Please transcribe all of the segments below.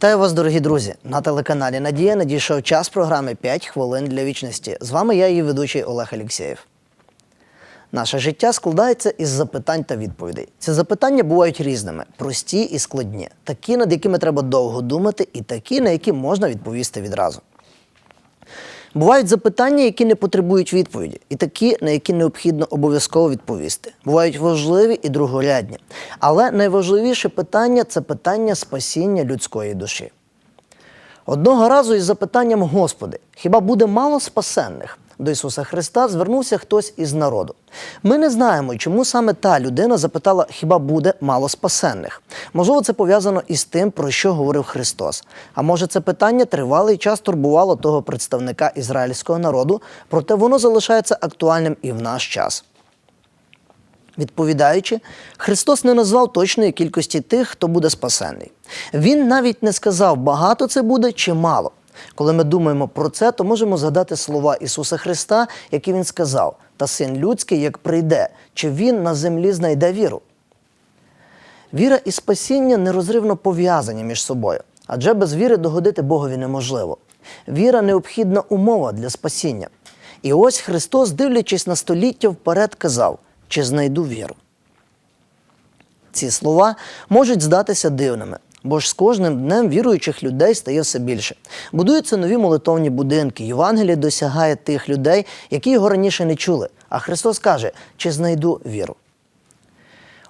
Вітаю вас, дорогі друзі! На телеканалі Надія надійшов час програми «5 хвилин для вічності. З вами я, її ведучий Олег Алєксєєв. Наше життя складається із запитань та відповідей. Ці запитання бувають різними: прості і складні, такі, над якими треба довго думати, і такі, на які можна відповісти відразу. Бувають запитання, які не потребують відповіді, і такі, на які необхідно обов'язково відповісти. Бувають важливі і другорядні. Але найважливіше питання це питання спасіння людської душі. Одного разу із запитанням Господи, хіба буде мало спасенних? До Ісуса Христа звернувся хтось із народу. Ми не знаємо, чому саме та людина запитала, хіба буде мало спасенних. Можливо, це пов'язано із тим, про що говорив Христос. А може, це питання тривалий час турбувало того представника ізраїльського народу, проте воно залишається актуальним і в наш час. Відповідаючи, Христос не назвав точної кількості тих, хто буде спасений. Він навіть не сказав, багато це буде чи мало. Коли ми думаємо про це, то можемо згадати слова Ісуса Христа, які Він сказав: Та син людський, як прийде, чи він на землі знайде віру. Віра і спасіння нерозривно пов'язані між собою, адже без віри догодити Богові неможливо. Віра необхідна умова для спасіння. І ось Христос, дивлячись на століття вперед, казав, чи знайду віру. Ці слова можуть здатися дивними, бо ж з кожним днем віруючих людей стає все більше. Будуються нові молитовні будинки. Євангеліє досягає тих людей, які його раніше не чули. А Христос каже, чи знайду віру.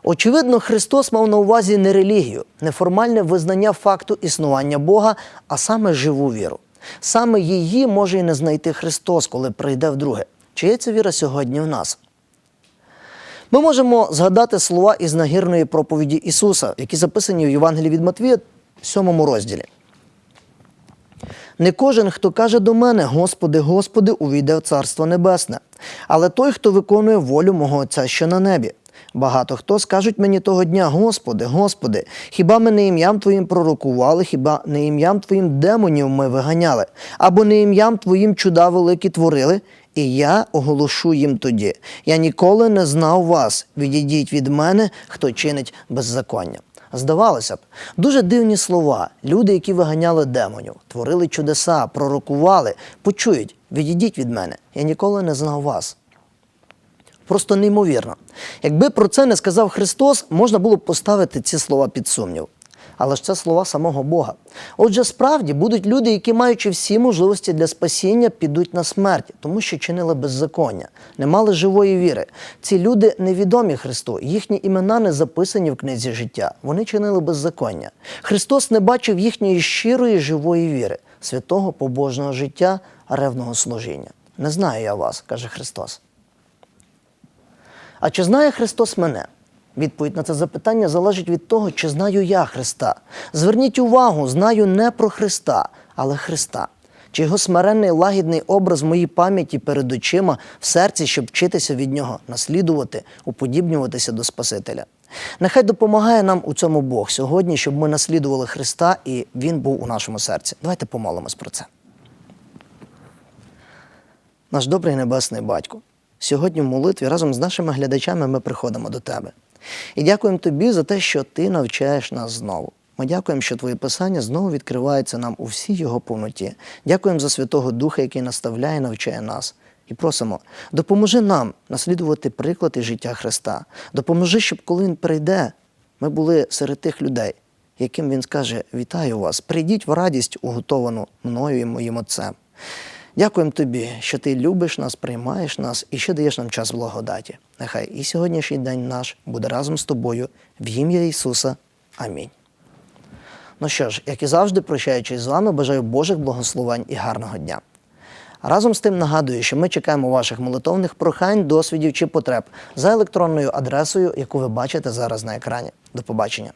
Очевидно, Христос мав на увазі не релігію, не формальне визнання факту існування Бога, а саме живу віру. Саме її може і не знайти Христос, коли прийде вдруге. Чи є ця віра сьогодні в нас? Ми можемо згадати слова із нагірної проповіді Ісуса, які записані в Євангелії від Матвія, 7 розділі. Не кожен, хто каже до мене, Господи, Господи, увійде в Царство Небесне, але той, хто виконує волю мого Отця, що на небі. Багато хто скажуть мені того дня, Господи, Господи, хіба ми не ім'ям Твоїм пророкували, хіба не ім'ям Твоїм демонів ми виганяли, або не ім'ям Твоїм чуда великі творили? І я оголошу їм тоді: я ніколи не знав вас, відійдіть від мене, хто чинить беззаконня. Здавалося б, дуже дивні слова. Люди, які виганяли демонів, творили чудеса, пророкували, почують: відійдіть від мене, я ніколи не знав вас. Просто неймовірно. Якби про це не сказав Христос, можна було б поставити ці слова під сумнів. Але ж це слова самого Бога. Отже, справді будуть люди, які, маючи всі можливості для спасіння, підуть на смерть, тому що чинили беззаконня, не мали живої віри. Ці люди невідомі Христу, їхні імена не записані в книзі життя. Вони чинили беззаконня. Христос не бачив їхньої щирої живої віри, святого побожного життя, ревного служіння. Не знаю я вас, каже Христос. А чи знає Христос мене? Відповідь на це запитання залежить від того, чи знаю я Христа. Зверніть увагу, знаю не про Христа, але Христа. Чи його смиренний лагідний образ в моїй пам'яті перед очима в серці, щоб вчитися від нього, наслідувати, уподібнюватися до Спасителя. Нехай допомагає нам у цьому Бог сьогодні, щоб ми наслідували Христа і Він був у нашому серці. Давайте помолимось про це. Наш добрий небесний батько. Сьогодні в молитві разом з нашими глядачами ми приходимо до тебе. І дякуємо тобі за те, що ти навчаєш нас знову. Ми дякуємо, що твої писання знову відкриваються нам у всій його повноті. Дякуємо за Святого Духа, який наставляє і навчає нас. І просимо, допоможи нам наслідувати приклад і життя Христа. Допоможи, щоб коли Він прийде, ми були серед тих людей, яким Він скаже: Вітаю вас! Прийдіть в радість, уготовану мною і моїм Отцем. Дякуємо тобі, що ти любиш нас, приймаєш нас і що даєш нам час благодаті. Нехай і сьогоднішній день наш буде разом з тобою в ім'я Ісуса. Амінь. Ну що ж, як і завжди, прощаючись з вами, бажаю Божих благословень і гарного дня. Разом з тим нагадую, що ми чекаємо ваших молитовних прохань, досвідів чи потреб за електронною адресою, яку ви бачите зараз на екрані. До побачення.